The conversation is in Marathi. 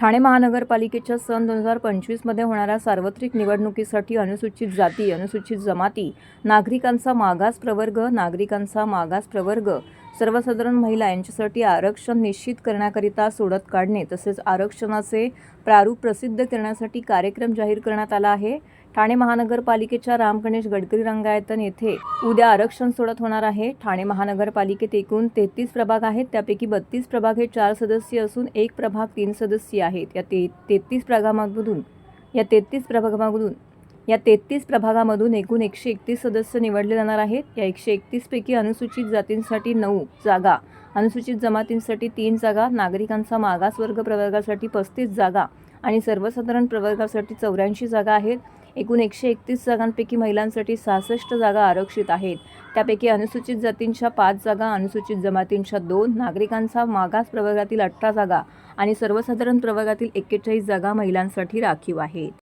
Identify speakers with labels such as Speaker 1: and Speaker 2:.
Speaker 1: ठाणे महानगरपालिकेच्या सन दोन हजार पंचवीसमध्ये होणाऱ्या सार्वत्रिक निवडणुकीसाठी अनुसूचित जाती अनुसूचित जमाती नागरिकांचा मागास प्रवर्ग नागरिकांचा मागास प्रवर्ग सर्वसाधारण महिला यांच्यासाठी आरक्षण निश्चित करण्याकरिता सोडत काढणे तसेच आरक्षणाचे प्रारूप प्रसिद्ध करण्यासाठी कार्यक्रम जाहीर करण्यात आला आहे. ठाणे महानगरपालिकेच्या राम गणेश गडकरी रंगायतन येथे उद्या आरक्षण सोडत होणार आहे. ठाणे महानगरपालिकेत एकूण तेहतीस प्रभाग आहेत. त्यापैकी बत्तीस प्रभाग हे चार सदस्य असून एक प्रभाग तीन सदस्य आहेत. या ते तेहतीस प्रभागामधून या तेहतीस प्रभागामधून या तेहतीस प्रभागामधून एकूण एकशे एकतीस सदस्य निवडले जाणार आहेत. या एकशे एकतीसपैकी अनुसूचित जातींसाठी नऊ जागा अनुसूचित जमातींसाठी तीन जागा नागरिकांचा मागासवर्ग प्रवर्गासाठी पस्तीस जागा आणि सर्वसाधारण प्रवर्गासाठी चौऱ्याऐंशी जागा आहेत. एकूण एकशे एकतीस जागांपैकी महिलांसाठी सहासष्ट जागा आरक्षित आहेत. त्यापैकी अनुसूचित जातींच्या पाच जागा अनुसूचित जमातींच्या दोन नागरिकांचा मागास प्रवर्गातील अठरा जागा आणि सर्वसाधारण प्रवर्गातील एक्केचाळीस जागा महिलांसाठी राखीव आहेत.